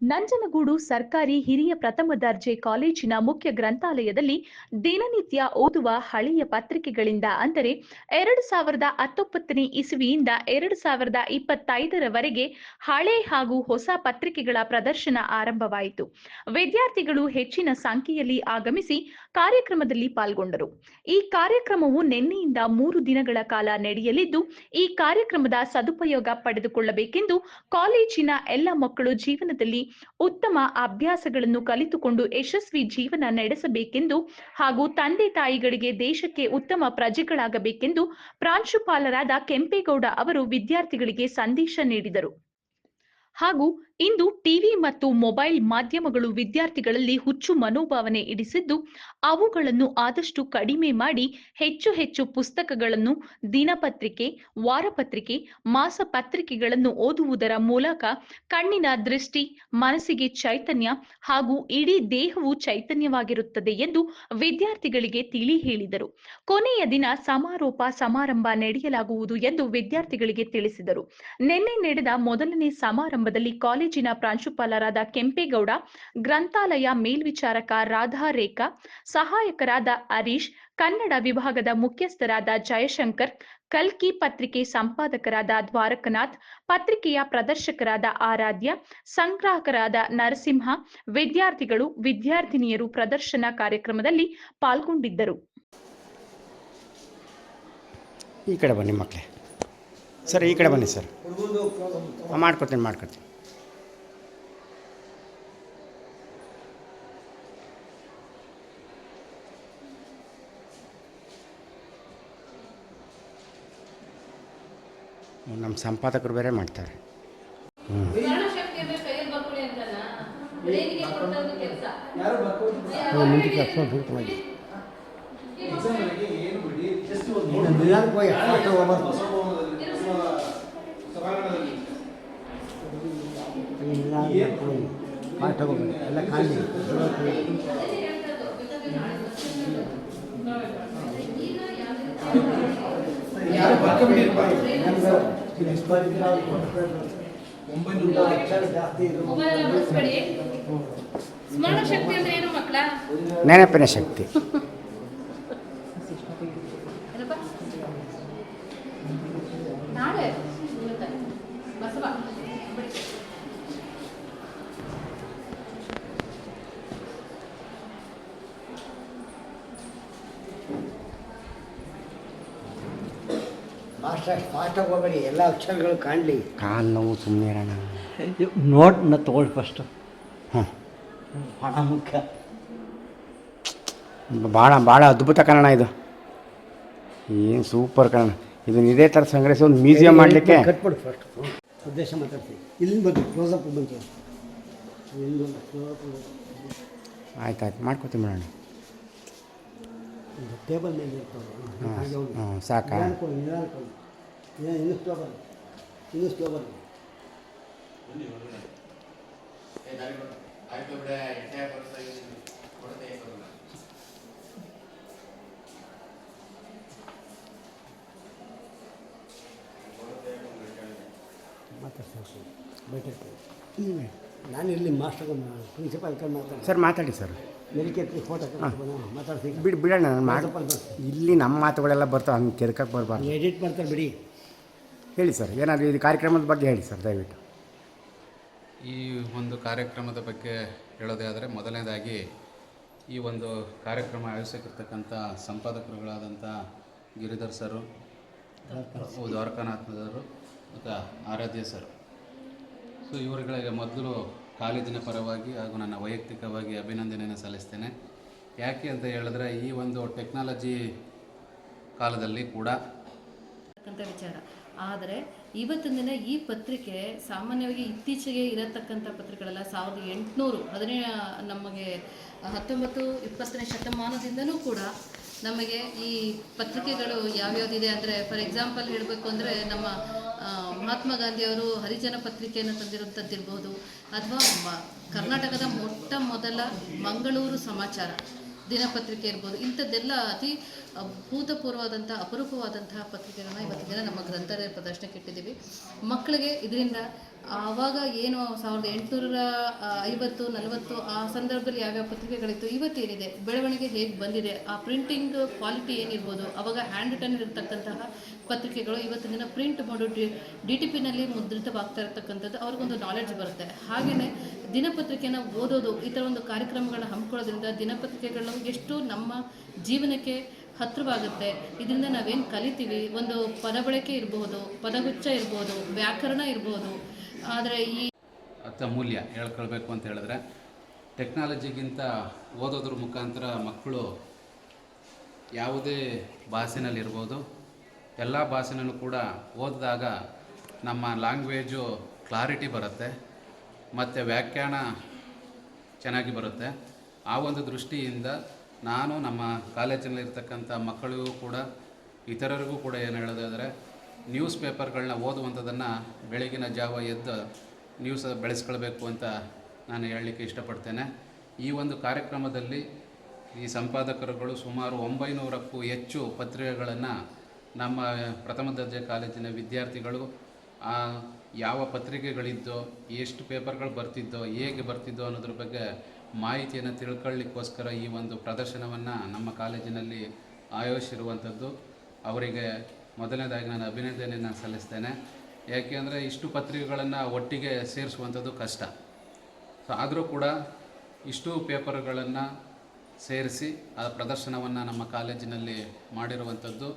ನಂಜನಗೂಡು ಸರ್ಕಾರಿ ಹಿರಿಯ ಪ್ರಥಮ ದರ್ಜೆ ಕಾಲೇಜಿನ ಮುಖ್ಯ ಗ್ರಂಥಾಲಯದಲ್ಲಿ ದಿನನಿತ್ಯ ಓದುವ ಹಳೆಯ ಪತ್ರಿಕೆಗಳಿಂದ, ಅಂದರೆ ಎರಡು ಸಾವಿರದ ಹತ್ತೊಂಬತ್ತನೇ ಇಸವಿಯಿಂದ ಎರಡು ಸಾವಿರದ ಇಪ್ಪತ್ತೈದರವರೆಗೆ ಹಳೆ ಹಾಗೂ ಹೊಸ ಪತ್ರಿಕೆಗಳ ಪ್ರದರ್ಶನ ಆರಂಭವಾಯಿತು. ವಿದ್ಯಾರ್ಥಿಗಳು ಹೆಚ್ಚಿನ ಸಂಖ್ಯೆಯಲ್ಲಿ ಆಗಮಿಸಿ ಕಾರ್ಯಕ್ರಮದಲ್ಲಿ ಪಾಲ್ಗೊಂಡರು. ಈ ಕಾರ್ಯಕ್ರಮವು ನಿನ್ನೆಯಿಂದ ಮೂರು ದಿನಗಳ ಕಾಲ ನಡೆಯಲಿದ್ದು, ಈ ಕಾರ್ಯಕ್ರಮದ ಸದುಪಯೋಗ ಪಡೆದುಕೊಳ್ಳಬೇಕೆಂದು ಕಾಲೇಜಿನ ಎಲ್ಲ ಮಕ್ಕಳು ಜೀವನದಲ್ಲಿ ಉತ್ತಮ ಅಭ್ಯಾಸಗಳನ್ನು ಕಲಿತುಕೊಂಡು ಯಶಸ್ವಿ ಜೀವನ ನಡೆಸಬೇಕೆಂದು ಹಾಗೂ ತಂದೆ ತಾಯಿಗಳಿಗೆ ದೇಶಕ್ಕೆ ಉತ್ತಮ ಪ್ರಜೆಗಳಾಗಬೇಕೆಂದು ಪ್ರಾಂಶುಪಾಲರಾದ ಕೆಂಪೇಗೌಡ ಅವರು ವಿದ್ಯಾರ್ಥಿಗಳಿಗೆ ಸಂದೇಶ ನೀಡಿದರು. ಹಾಗೂ ಇಂದು ಟಿವಿ ಮತ್ತು ಮೊಬೈಲ್ ಮಾಧ್ಯಮಗಳು ವಿದ್ಯಾರ್ಥಿಗಳಲ್ಲಿ ಹುಚ್ಚು ಮನೋಭಾವನೆ ಇಡಿಸಿದ್ದು ಅವುಗಳನ್ನು ಆದಷ್ಟು ಕಡಿಮೆ ಮಾಡಿ ಹೆಚ್ಚು ಹೆಚ್ಚು ಪುಸ್ತಕಗಳನ್ನು ದಿನಪತ್ರಿಕೆ, ವಾರಪತ್ರಿಕೆ ಮಾಸ ಪತ್ರಿಕೆಗಳನ್ನು ಓದುವುದರ ಮೂಲಕ ಕಣ್ಣಿನ ದೃಷ್ಟಿ, ಮನಸ್ಸಿಗೆ ಚೈತನ್ಯ ಹಾಗೂ ಇಡೀ ದೇಹವು ಚೈತನ್ಯವಾಗಿರುತ್ತದೆ ಎಂದು ವಿದ್ಯಾರ್ಥಿಗಳಿಗೆ ತಿಳಿ ಹೇಳಿದರು. ಕೊನೆಯ ದಿನ ಸಮಾರೋಪ ಸಮಾರಂಭ ನಡೆಯಲಾಗುವುದು ಎಂದು ವಿದ್ಯಾರ್ಥಿಗಳಿಗೆ ತಿಳಿಸಿದರು. ನಿನ್ನೆ ನಡೆದ ಮೊದಲನೇ ಸಮಾರಂಭದಲ್ಲಿ ಕಾಲೇಜಿನ ಪ್ರಾಂಶುಪಾಲರಾದ ಕೆಂಪೇಗೌಡ, ಗ್ರಂಥಾಲಯ ಮೇಲ್ವಿಚಾರಕ ರಾಧಾ ರೇಖಾ ಸಹಾಯಕರಾದ ಹರೀಶ್, ಕನ್ನಡ ವಿಭಾಗದ ಮುಖ್ಯಸ್ಥರಾದ ಜಯಶಂಕರ್, ಕಲ್ಕಿ ಪತ್ರಿಕೆ ಸಂಪಾದಕರಾದ ದ್ವಾರಕನಾಥ್, ಪತ್ರಿಕೆಯ ಪ್ರದರ್ಶಕರಾದ ಆರಾಧ್ಯ, ಸಂಗ್ರಾಹಕರಾದ ನರಸಿಂಹ, ವಿದ್ಯಾರ್ಥಿಗಳು, ವಿದ್ಯಾರ್ಥಿನಿಯರು ಪ್ರದರ್ಶನ ಕಾರ್ಯಕ್ರಮದಲ್ಲಿ ಪಾಲ್ಗೊಂಡಿದ್ದರು. ಈ ಕಡೆ ಬನ್ನಿ ಮಕ್ಕಳೇ. ಸರ್ ಈ ಕಡೆ ಬನ್ನಿ ಸರ್. ಹಾಂ ಮಾಡ್ಕೊಡ್ತೀನಿ ಮಾಡ್ಕೊಡ್ತೀನಿ. ನಮ್ಮ ಸಂಪಾದಕರು ಬೇರೆ ಮಾಡ್ತಾರೆ. ಹ್ಞೂ ಕೆಲಸ ಮುಂದಕ್ಕೆ ಸ್ವಲ್ಪ ಸೂಕ್ತವಾಗಿ ಎಲ್ಲ ಖಾಲಿ ಜಾಸ್ತಿ ಎಲ್ಲ ನೆನಪಿನ ಶಕ್ತಿ. ಬಸವ ಬಿಡಿ. ಮಾಸ್ಟರ್ ಫಾಸ್ಟಾಗಿ ಹೋಗಬೇಡಿ ಎಲ್ಲ ಅಕ್ಷರಗಳು ಕಾಣಲಿ. ಕಾಲು ನೋವು ಸುಮ್ಮನೆ ಇರೋಣ ನೋಟ್ನ ತೊಗೊಳ್ಳಿ ಫಸ್ಟು ಹಾಂ. ಹಣ ಮುಖ್ಯ. ಭಾಳ ಭಾಳ ಅದ್ಭುತ ಕನ್ನಡ ಇದು. ಏನು ಸೂಪರ್ ಕನ್ನಡ. ಇದನ್ನ ಇದೇ ಥರ ಸಂಗ್ರಹಿಸಿ ಒಂದು ಮ್ಯೂಸಿಯಂ ಮಾಡಲಿಕ್ಕೆ. ಕಟ್ಬಿಡು ಫಸ್ಟ್ ಉದ್ದೇಶ ಮಾತಾಡ್ತೀನಿ. ಇಲ್ಲಿಂದ ಬಂದು ಕ್ಲೋಸಪ್ ಬಂತು. ಆಯ್ತು ಆಯ್ತು. ಮಾಡ್ಕೊತೀನಿ ಮೇಡಮ್ ಟೇಬಲ್ ಮೇಲೆ ಇರ್ತವೆ ಸಾಕಾ? ಇನ್ನೂ ಸ್ಲೋ ಬರಲಿ ಇನ್ನೂ ಸ್ಲೋ ಬರಲಿ ಮಾತಾಡ್ತೀನಿ ಬೈಟಿರ್ತೀನಿ ನಾನು ಇಲ್ಲಿ ಮಾಸ್ಟರ್ ಪ್ರಿನ್ಸಿಪಾಲ್ ಕಡೆ ಮಾತಾಡ್ತೀನಿ. ಸರ್ ಮಾತಾಡಿ ಸರ್. ಮೆಡಿಕೇಟ್ರಿ ಫೋಟೋ ಮಾತಾಡ್ತೀನಿ. ಬಿಡಿ ಬಿಡೋಣ ನಾನು ಮಾಡಿ ಇಲ್ಲಿ ನಮ್ಮ ಮಾತುಗಳೆಲ್ಲ ಬರ್ತಾವೆ ಹಂಗೆ ಕೆದಕಕ್ಕೆ ಬರಬಾರ್ದು. ಎಡಿಟ್ ಮಾಡ್ತಾರೆ ಬಿಡಿ. ಹೇಳಿ ಸರ್ ಏನಾದರೂ ಇದು ಕಾರ್ಯಕ್ರಮದ ಬಗ್ಗೆ ಹೇಳಿ ಸರ್ ದಯವಿಟ್ಟು. ಈ ಒಂದು ಕಾರ್ಯಕ್ರಮದ ಬಗ್ಗೆ ಹೇಳೋದೇ ಆದರೆ ಮೊದಲನೇದಾಗಿ ಈ ಒಂದು ಕಾರ್ಯಕ್ರಮ ಆಯೋಜಿಸಿರ್ತಕ್ಕಂಥ ಸಂಪಾದಕರುಗಳಾದಂಥ ಗಿರಿಧರ್ ಸರು ದ್ವಾರಕಾನಾಥರು ಮತ್ತು ಆರಾಧ್ಯ ಸರ್. ಸೊ ಇವರುಗಳಿಗೆ ಮೊದಲು ಕಾಲೇಜಿನ ಪರವಾಗಿ ಹಾಗೂ ನನ್ನ ವೈಯಕ್ತಿಕವಾಗಿ ಅಭಿನಂದನೆಯನ್ನು ಸಲ್ಲಿಸ್ತೇನೆ. ಯಾಕೆ ಅಂತ ಹೇಳಿದ್ರೆ ಈ ಒಂದು ಟೆಕ್ನಾಲಜಿ ಕಾಲದಲ್ಲಿ ಕೂಡ ವಿಚಾರ. ಆದರೆ ಇವತ್ತಿನ ದಿನ ಈ ಪತ್ರಿಕೆ ಸಾಮಾನ್ಯವಾಗಿ ಇತ್ತೀಚೆಗೆ ಇರತಕ್ಕಂಥ ಪತ್ರಿಕೆಗಳೆಲ್ಲ, ಸಾವಿರದ ಎಂಟುನೂರು ಹದಿನೇ ನಮಗೆ ಹತ್ತೊಂಬತ್ತು, ಇಪ್ಪತ್ತನೇ ಶತಮಾನದಿಂದಲೂ ಕೂಡ ನಮಗೆ ಈ ಪತ್ರಿಕೆಗಳು ಯಾವ್ಯಾವುದಿದೆ ಅಂದರೆ ಫಾರ್ ಎಕ್ಸಾಂಪಲ್ ಹೇಳಬೇಕು ಅಂದರೆ ನಮ್ಮ ಮಹಾತ್ಮ ಗಾಂಧಿಯವರು ಹರಿಜನ ಪತ್ರಿಕೆಯನ್ನು ತಂದಿರುವಂಥದ್ದಿರ್ಬೋದು ಅಥವಾ ಕರ್ನಾಟಕದ ಮೊಟ್ಟ ಮೊದಲ ಮಂಗಳೂರು ಸಮಾಚಾರ ದಿನಪತ್ರಿಕೆ ಇರ್ಬೋದು, ಇಂಥದ್ದೆಲ್ಲ ಅತಿ ಅಭೂತಪೂರ್ವವಾದಂಥ ಅಪರೂಪವಾದಂತಹ ಪತ್ರಿಕೆಗಳನ್ನ ಇವತ್ತಿನ ನಮ್ಮ ಗ್ರಂಥಾಲಯ ಪ್ರದರ್ಶನಕ್ಕೆ ಇಟ್ಟಿದ್ದೀವಿ. ಮಕ್ಕಳಿಗೆ ಇದರಿಂದ ಆವಾಗ ಏನು ಸಾವಿರದ ಎಂಟುನೂರ ಐವತ್ತು, ನಲವತ್ತು, ಆ ಸಂದರ್ಭದಲ್ಲಿ ಯಾವ್ಯಾವ ಪತ್ರಿಕೆಗಳಿತ್ತು, ಇವತ್ತೇನಿದೆ, ಬೆಳವಣಿಗೆ ಹೇಗೆ ಬಂದಿದೆ, ಆ ಪ್ರಿಂಟಿಂಗ್ ಕ್ವಾಲಿಟಿ ಏನಿರ್ಬೋದು, ಅವಾಗ ಹ್ಯಾಂಡ್ ರಿಟರ್ನ್ ಇರತಕ್ಕಂತಹ ಪತ್ರಿಕೆಗಳು ಇವತ್ತಿನ ದಿನ ಪ್ರಿಂಟ್ ಮಾಡು ಡಿ ಟಿ ಪಿನಲ್ಲಿ ಮುದ್ರಿತವಾಗ್ತಾ ಇರತಕ್ಕಂಥದ್ದು, ಅವ್ರಿಗೊಂದು ನಾಲೆಡ್ಜ್ ಬರುತ್ತೆ. ಹಾಗೆಯೇ ದಿನಪತ್ರಿಕೆನ ಓದೋದು, ಈ ಥರ ಒಂದು ಕಾರ್ಯಕ್ರಮಗಳನ್ನ ಹಮ್ಮಿಕೊಳ್ಳೋದ್ರಿಂದ ದಿನಪತ್ರಿಕೆಗಳು ಎಷ್ಟು ನಮ್ಮ ಜೀವನಕ್ಕೆ ಹತ್ತಿರವಾಗುತ್ತೆ ಇದರಿಂದ ನಾವೇನು ಕಲಿತೀವಿ, ಒಂದು ಪದ ಬಳಕೆ ಇರ್ಬೋದು, ಪದಗುಚ್ಛ ಇರ್ಬೋದು, ವ್ಯಾಕರಣ ಇರ್ಬೋದು ಆದರೆ ಈ ಅತ್ತ ಮೂಲ್ಯ ಹೇಳ್ಕೊಳ್ಬೇಕು ಅಂತ ಹೇಳಿದ್ರೆ, ಟೆಕ್ನಾಲಜಿಗಿಂತ ಓದೋದ್ರ ಮುಖಾಂತರ ಮಕ್ಕಳು ಯಾವುದೇ ಭಾಷೆನಲ್ಲಿರ್ಬೋದು, ಎಲ್ಲ ಭಾಷೆನೂ ಕೂಡ ಓದಿದಾಗ ನಮ್ಮ ಲ್ಯಾಂಗ್ವೇಜು ಕ್ಲಾರಿಟಿ ಬರುತ್ತೆ, ಮತ್ತು ವ್ಯಾಖ್ಯಾನ ಚೆನ್ನಾಗಿ ಬರುತ್ತೆ. ಆ ಒಂದು ದೃಷ್ಟಿಯಿಂದ ನಾನು ನಮ್ಮ ಕಾಲೇಜಿನಲ್ಲಿರ್ತಕ್ಕಂಥ ಮಕ್ಕಳಿಗೂ ಕೂಡ, ಇತರರಿಗೂ ಕೂಡ ಏನು ಹೇಳೋದಾದರೆ ನ್ಯೂಸ್ ಪೇಪರ್ಗಳನ್ನ ಓದುವಂಥದ್ದನ್ನು ಬೆಳಗಿನ ಜಾವ ಎದ್ದು ನ್ಯೂಸ್ ಬೆಳೆಸ್ಕೊಳ್ಬೇಕು ಅಂತ ನಾನು ಹೇಳಲಿಕ್ಕೆ ಇಷ್ಟಪಡ್ತೇನೆ. ಈ ಒಂದು ಕಾರ್ಯಕ್ರಮದಲ್ಲಿ ಈ ಸಂಪಾದಕರುಗಳು ಸುಮಾರು ಒಂಬೈನೂರಕ್ಕೂ ಹೆಚ್ಚು ಪತ್ರಿಕೆಗಳನ್ನು ನಮ್ಮ ಪ್ರಥಮ ದರ್ಜೆ ಕಾಲೇಜಿನ ವಿದ್ಯಾರ್ಥಿಗಳು ಯಾವ ಪತ್ರಿಕೆಗಳಿದ್ದೋ, ಎಷ್ಟು ಪೇಪರ್ಗಳು ಬರ್ತಿದ್ದೋ, ಹೇಗೆ ಬರ್ತಿದ್ದೋ ಅನ್ನೋದ್ರ ಬಗ್ಗೆ ಮಾಹಿತಿಯನ್ನು ತಿಳ್ಕೊಳ್ಳಿಕ್ಕೋಸ್ಕರ ಈ ಒಂದು ಪ್ರದರ್ಶನವನ್ನು ನಮ್ಮ ಕಾಲೇಜಿನಲ್ಲಿ ಆಯೋಜಿಸಿರುವಂಥದ್ದು. ಅವರಿಗೆ ಮೊದಲನೇದಾಗಿ ನಾನು ಅಭಿನಂದನೆಯನ್ನು ಸಲ್ಲಿಸ್ತೇನೆ. ಯಾಕೆಂದರೆ ಇಷ್ಟು ಪತ್ರಿಕೆಗಳನ್ನು ಒಟ್ಟಿಗೆ ಸೇರಿಸುವಂಥದ್ದು ಕಷ್ಟ. ಸೊ ಆದರೂ ಕೂಡ ಇಷ್ಟು ಪೇಪರ್ಗಳನ್ನು ಸೇರಿಸಿ ಆ ಪ್ರದರ್ಶನವನ್ನು ನಮ್ಮ ಕಾಲೇಜಿನಲ್ಲಿ ಮಾಡಿರುವಂಥದ್ದು